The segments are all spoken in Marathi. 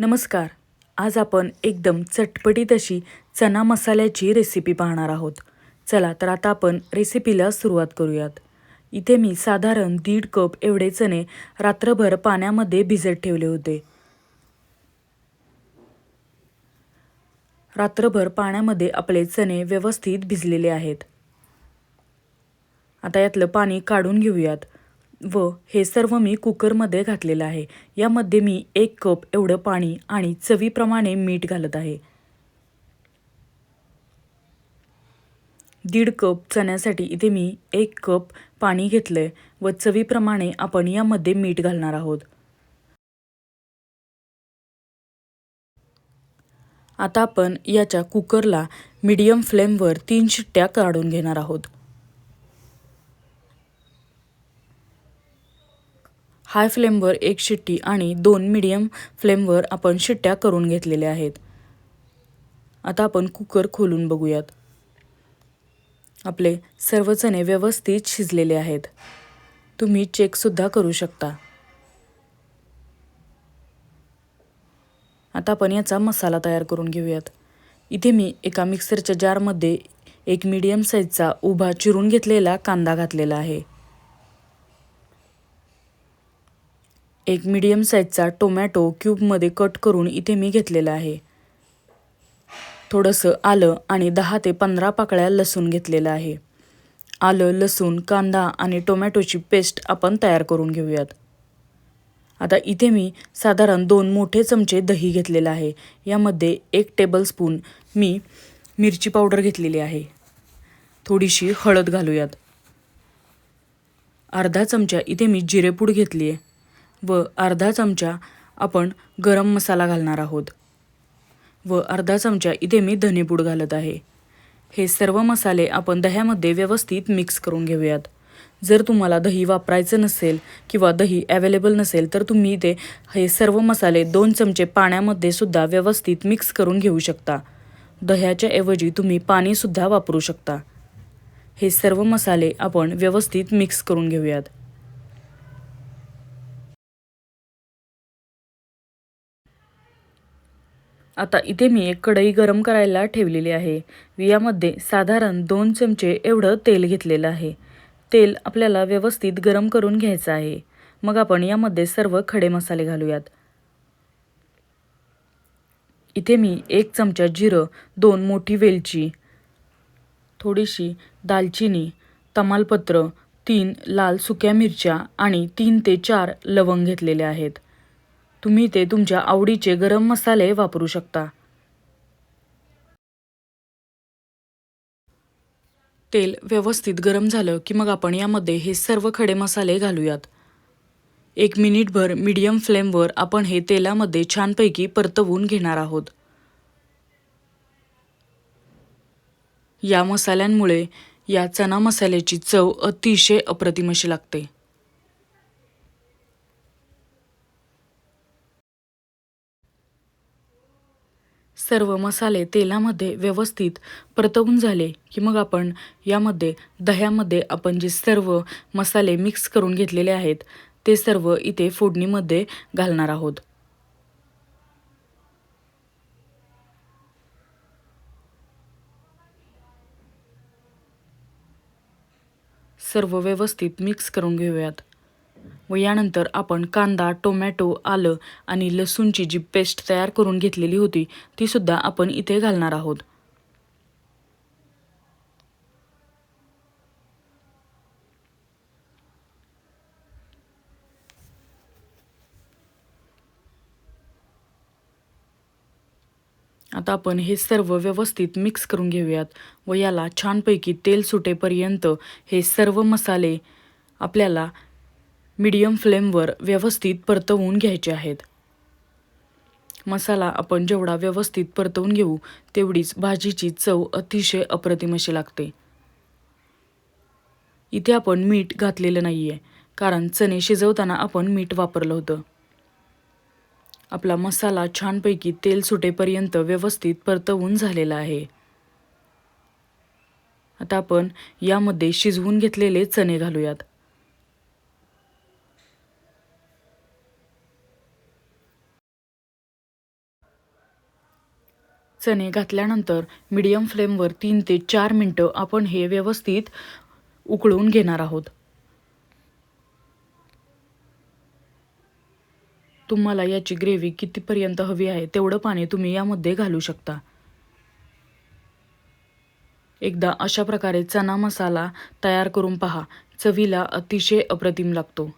नमस्कार. आज आपण एकदम चटपटीत अशी चना मसाल्याची रेसिपी पाहणार आहोत. चला तर आता आपण रेसिपीला सुरुवात करूयात. इथे मी साधारण दीड कप एवढे चणे रात्रभर पाण्यामध्ये भिजत ठेवले होते. रात्रभर पाण्यामध्ये आपले चणे व्यवस्थित भिजलेले आहेत. आता यातलं पाणी काढून घेऊयात. व हे सर्व मी कुकरमध्ये घातलेलं आहे. यामध्ये मी एक कप एवढं पाणी आणि चवीप्रमाणे मीठ घालत आहे. दीड कप चण्यासाठी इथे मी एक कप पाणी घेतलंय व चवीप्रमाणे आपण यामध्ये मीठ घालणार आहोत. आता आपण याच्या कुकरला मीडियम फ्लेमवर तीन शिट्ट्या काढून घेणार आहोत. हाय फ्लेमवर एक शिट्टी आणि दोन मिडियम फ्लेमवर आपण शिट्ट्या करून घेतलेल्या आहेत. आता आपण कुकर खोलून बघूयात. आपले सर्व चणे व्यवस्थित शिजलेले आहेत. तुम्ही चेकसुद्धा करू शकता. आता आपण याचा मसाला तयार करून घेऊयात. इथे मी एका मिक्सरच्या जारमध्ये एक मीडियम साईजचा उभा चिरून घेतलेला कांदा घातलेला आहे. एक मीडियम साईजचा टोमॅटो क्यूबमध्ये कट करून इथे मी घेतलेला आहे. थोडंसं आलं आणि दहा ते पंधरा पाकळ्या लसूण घेतलेलं आहे. आलं लसूण कांदा आणि टोमॅटोची पेस्ट आपण तयार करून घेऊयात. आता इथे मी साधारण दोन मोठे चमचे दही घेतलेलं आहे. यामध्ये एक टेबलस्पून मी मिरची पावडर घेतलेली आहे. थोडीशी हळद घालूयात. अर्धा चमचा इथे मी जिरेपूड घेतली आहे व अर्धा चमचा आपण गरम मसाला घालणार आहोत. व अर्धा चमचा इथे मी धनेपूड घालत आहे. हे सर्व मसाले आपण दह्यामध्ये व्यवस्थित मिक्स करून घेऊयात. जर तुम्हाला दही वापरायचं नसेल किंवा दही अवेलेबल नसेल तर तुम्ही इथे हे सर्व मसाले दोन चमचे पाण्यामध्ये सुद्धा व्यवस्थित मिक्स करून घेऊ शकता. दह्याच्या ऐवजी तुम्ही पाणीसुद्धा वापरू शकता. हे सर्व मसाले आपण व्यवस्थित मिक्स करून घेऊयात. आता इथे मी एक कढई गरम करायला ठेवलेली आहे. यामध्ये साधारण दोन चमचे एवढं तेल घेतलेलं आहे. तेल आपल्याला व्यवस्थित गरम करून घ्यायचं आहे. मग आपण यामध्ये सर्व खडे मसाले घालूयात. इथे मी एक चमचा जिरं दोन मोठी वेलची थोडीशी दालचिनी तमालपत्र तीन लाल सुक्या मिरच्या आणि तीन ते चार लवंग घेतलेले आहेत. तुम्ही ते तुमच्या आवडीचे गरम मसाले वापरू शकता. तेल व्यवस्थित गरम झालं की मग आपण यामध्ये हे सर्व खडे मसाले घालूयात. एक मिनिटभर मीडियम फ्लेमवर आपण हे तेलामध्ये छानपैकी परतवून घेणार आहोत. या मसाल्यांमुळे या चना मसाल्याची चव अतिशय अप्रतिम अशी लागते. सर्व मसाले तेलामध्ये व्यवस्थित परतवून झाले की मग आपण यामध्ये दह्यामध्ये आपण जे सर्व मसाले मिक्स करून घेतलेले आहेत ते सर्व इथे फोडणीमध्ये घालणार आहोत. सर्व व्यवस्थित मिक्स करून घेऊयात. व यानंतर आपण कांदा टोमॅटो आलं आणि लसूणची जी पेस्ट तयार करून घेतलेली होती तीसुद्धा आपण इथे घालणार आहोत. आता आपण हे सर्व व्यवस्थित मिक्स करून घेऊयात व याला छानपैकी तेल सुटेपर्यंत हे सर्व मसाले आपल्याला मीडियम फ्लेमवर व्यवस्थित परतवून घ्यायचे आहेत. मसाला आपण जेवढा व्यवस्थित परतवून घेऊ तेवढीच भाजीची चव अतिशय अप्रतिम अशी लागते. इथे आपण मीठ घातलेलं नाही आहे कारण चणे शिजवताना आपण मीठ वापरलं होतं. आपला मसाला छानपैकी तेल सुटेपर्यंत व्यवस्थित परतवून झालेला आहे. आता आपण यामध्ये शिजवून घेतलेले चणे घालूयात. चणे घातल्यानंतर मीडियम फ्लेमवर तीन ते चार मिनटं आपण हे व्यवस्थित उकळून घेणार आहोत. तुम्हाला याची ग्रेव्ही कितीपर्यंत हवी आहे तेवढं पाणी तुम्ही यामध्ये घालू शकता. एकदा अशा प्रकारे चना मसाला तयार करून पहा. चवीला अतिशय अप्रतिम लागतो.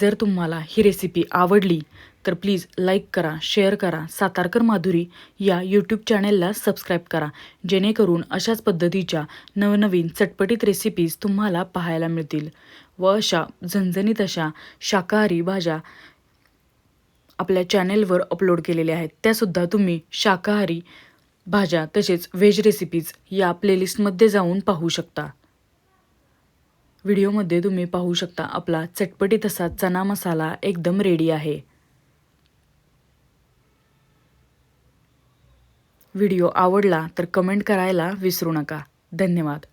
जर तुम्हाला ही रेसिपी आवडली तर प्लीज लाईक करा शेअर करा सातारकर माधुरी या यूट्यूब चॅनेलला सबस्क्राईब करा. जेणेकरून अशाच पद्धतीच्या नवनवीन चटपटीत रेसिपीज तुम्हाला पाहायला मिळतील. व अशा झणझणीत अशा शाकाहारी भाज्या आपल्या चॅनेलवर अपलोड केलेल्या आहेत. त्यासुद्धा तुम्ही शाकाहारी भाज्या तसेच व्हेज रेसिपीज या प्लेलिस्टमध्ये जाऊन पाहू शकता. व्हिडिओमध्ये तुम्ही पाहू शकता आपला चटपटीत असा चना मसाला एकदम रेडी आहे. व्हिडिओ आवडला तर कमेंट करायला विसरू नका. धन्यवाद.